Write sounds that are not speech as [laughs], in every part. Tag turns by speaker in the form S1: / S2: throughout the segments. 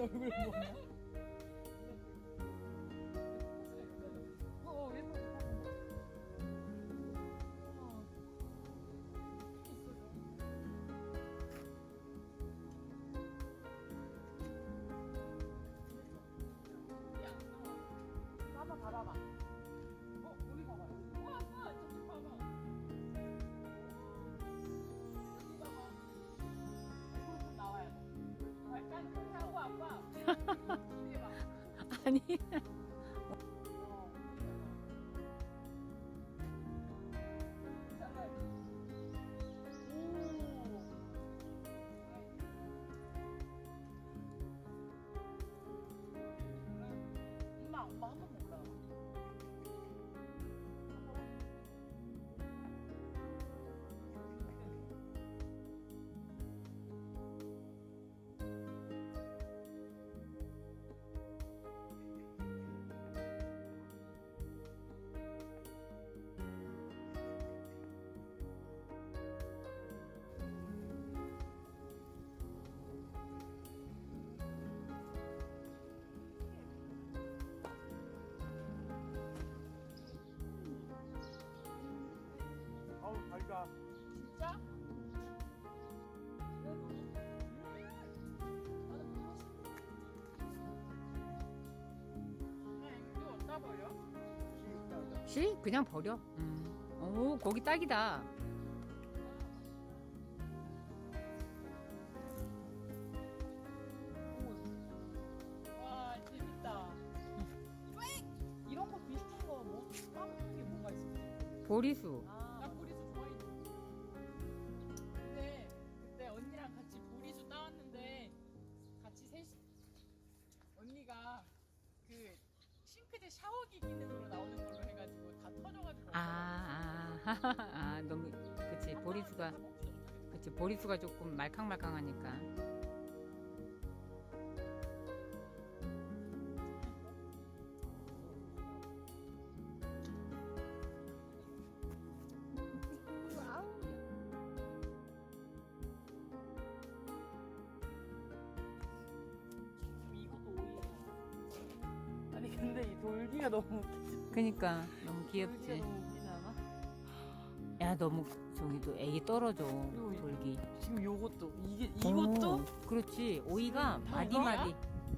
S1: 얼굴 뭐냐? 아
S2: 달다.
S1: 진짜?
S3: 씨 그냥 버려 음. 오 고기 딱이다
S1: 와 재밌다. 이런 거 비슷한 거뭐 까먹는 게 뭐가 있어?
S3: 보리수
S1: 그 싱크대 샤워기 기능으로 나오는 걸로 해가지고 다 터져가지고.
S3: 아, 아, 아 너무 그치 보리수가
S1: 다 먹지도 못하겠어.
S3: 그치 보리수가 조금 말캉말캉하니까
S1: 돌기가 너무 웃기지.
S3: 그니까 너무
S1: 돌기가
S3: 귀엽지
S1: 너무 웃기지 않아?
S3: 야 너무 저기도 애기 떨어져
S1: 그리고
S3: 돌기
S1: 지금 요것도 이게 이것도
S3: 오, 그렇지 오이가
S1: 다
S3: 마디마디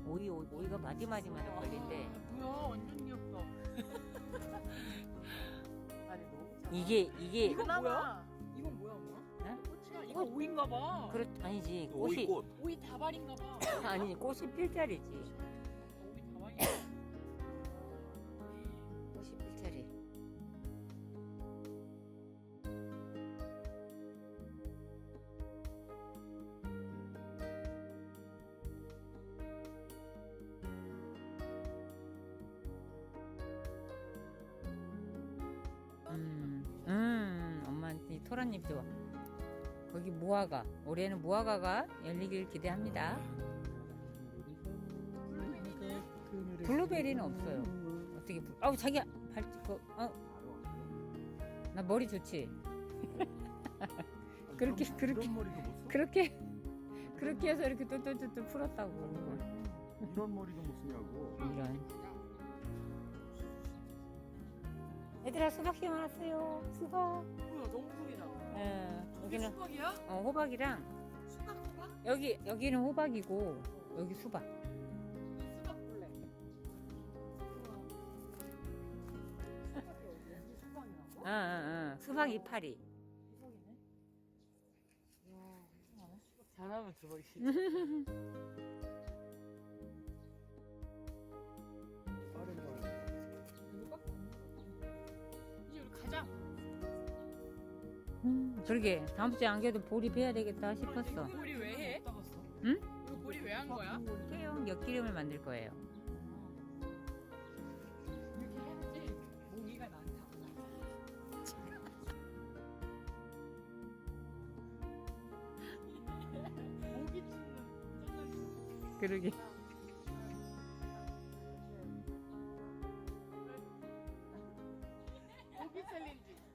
S3: 오이 오- 오이가 마디마디마디 걸린대
S1: 아, 뭐야 완전 귀엽다. [laughs] 아니 너무 잘.
S3: 이게 이게
S1: 이건 뭐야? 이건 뭐야 엄마?
S3: 어?
S1: 꽃이야? 이거 오이인가 봐.
S3: 그렇 아니지 꽃이
S2: 오이꽃.
S1: 오이 다발인가 봐. [coughs]
S3: 아니 꽃이 필자리지
S1: 오이 다발이.
S3: 꽃 이 필자리 음, 음, 엄마한테 이 토란잎 좋아. 거기 무화과. 올해는 무화과가 열리길 기대합니다. 블루베리는 없어요. 어떻게, 블- 아우, 자기야! 발, 그, 어. 나 머리 좋지? [laughs] 그렇게,
S2: 이런-
S3: 그렇게.
S2: 이런 머리도 못 써?
S3: 그렇게, 그렇게 해서 이렇게 똘똘똘똘 풀었다고.
S2: 이런 머리도 못 쓰냐고.
S3: 이런. 얘들아, 수박 심어놨어요. 수박.
S1: 뭐야 너무 크기다.
S3: 예,
S1: 이게
S3: 여기는,
S1: 수박이야?
S3: 어, 호박이랑,
S1: 수박 수박?
S3: 여기, 여기는 호박이고, 여기 수박. 응, 응, 응. 수박 이파리.
S1: 수박이네. 이야, 이상하네. 잘하면 수박이지.
S2: 빠른 거.
S1: 우리 가자.
S3: 음, 그러게. 다음 주에 안 가도 보리배야 되겠다 싶었어.
S1: 보리 왜 해?
S3: 응?
S1: 이거 보리 왜 한 거야?
S3: 깨용 엿기름을 만들 거예요. 그러게.
S1: 모기 챌린지.